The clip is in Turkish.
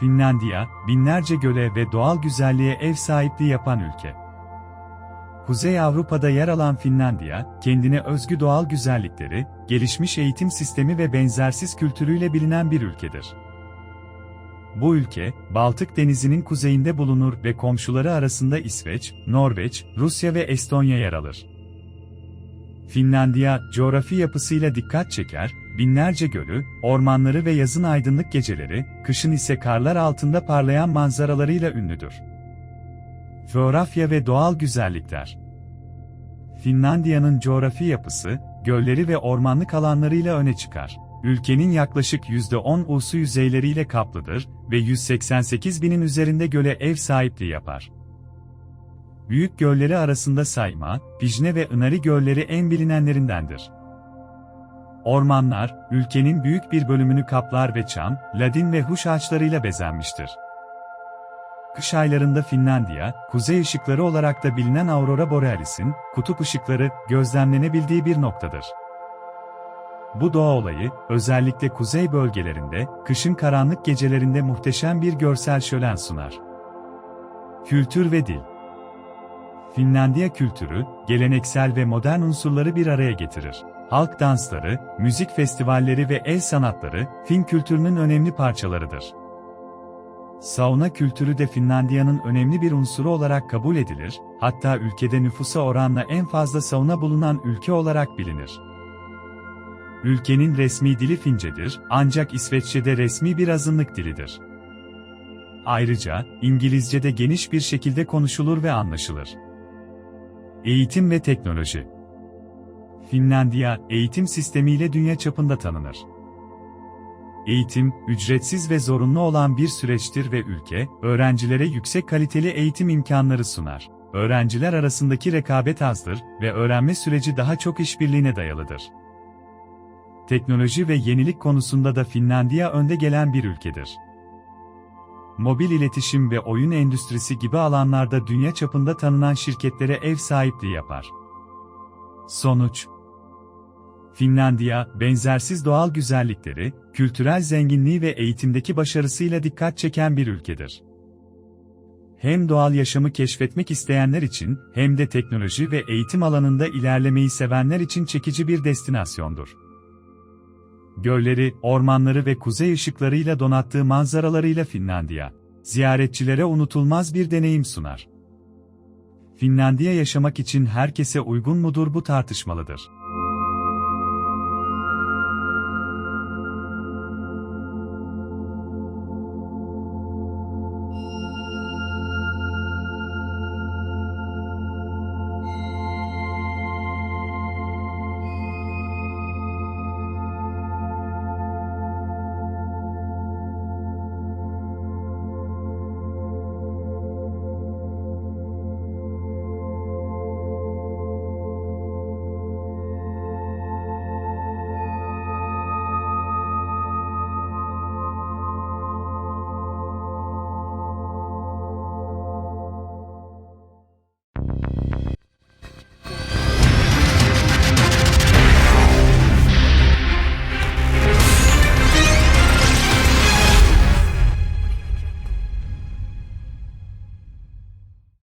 Finlandiya, binlerce göle ve doğal güzelliğe ev sahipliği yapan ülke. Kuzey Avrupa'da yer alan Finlandiya, kendine özgü doğal güzellikleri, gelişmiş eğitim sistemi ve benzersiz kültürüyle bilinen bir ülkedir. Bu ülke, Baltık Denizi'nin kuzeyinde bulunur ve komşuları arasında İsveç, Norveç, Rusya ve Estonya yer alır. Finlandiya, coğrafi yapısıyla dikkat çeker, binlerce gölü, ormanları ve yazın aydınlık geceleri, kışın ise karlar altında parlayan manzaralarıyla ünlüdür. Coğrafya ve doğal güzellikler Finlandiya'nın coğrafi yapısı, gölleri ve ormanlık alanlarıyla öne çıkar. Ülkenin yaklaşık %10 usu yüzeyleriyle kaplıdır ve 188 binin üzerinde göle ev sahipliği yapar. Büyük gölleri arasında Sayma, Pijne ve Inari gölleri en bilinenlerindendir. Ormanlar, ülkenin büyük bir bölümünü kaplar ve çam, ladin ve huş ağaçlarıyla bezenmiştir. Kış aylarında Finlandiya, kuzey ışıkları olarak da bilinen Aurora Borealis'in, kutup ışıkları, gözlemlenebildiği bir noktadır. Bu doğa olayı, özellikle kuzey bölgelerinde, kışın karanlık gecelerinde muhteşem bir görsel şölen sunar. Kültür ve dil Finlandiya kültürü, geleneksel ve modern unsurları bir araya getirir. Halk dansları, müzik festivalleri ve el sanatları, Fin kültürünün önemli parçalarıdır. Sauna kültürü de Finlandiya'nın önemli bir unsuru olarak kabul edilir, hatta ülkede nüfusa oranla en fazla sauna bulunan ülke olarak bilinir. Ülkenin resmi dili Fincedir, ancak İsveççe'de resmi bir azınlık dilidir. Ayrıca, İngilizce de geniş bir şekilde konuşulur ve anlaşılır. Eğitim ve teknoloji Finlandiya, eğitim sistemiyle dünya çapında tanınır. Eğitim, ücretsiz ve zorunlu olan bir süreçtir ve ülke, öğrencilere yüksek kaliteli eğitim imkanları sunar. Öğrenciler arasındaki rekabet azdır ve öğrenme süreci daha çok işbirliğine dayalıdır. Teknoloji ve yenilik konusunda da Finlandiya önde gelen bir ülkedir. Mobil iletişim ve oyun endüstrisi gibi alanlarda dünya çapında tanınan şirketlere ev sahipliği yapar. Sonuç Finlandiya, benzersiz doğal güzellikleri, kültürel zenginliği ve eğitimdeki başarısıyla dikkat çeken bir ülkedir. Hem doğal yaşamı keşfetmek isteyenler için, hem de teknoloji ve eğitim alanında ilerlemeyi sevenler için çekici bir destinasyondur. Gölleri, ormanları ve kuzey ışıklarıyla donattığı manzaralarıyla Finlandiya, ziyaretçilere unutulmaz bir deneyim sunar. Finlandiya yaşamak için herkese uygun mudur bu tartışmalıdır.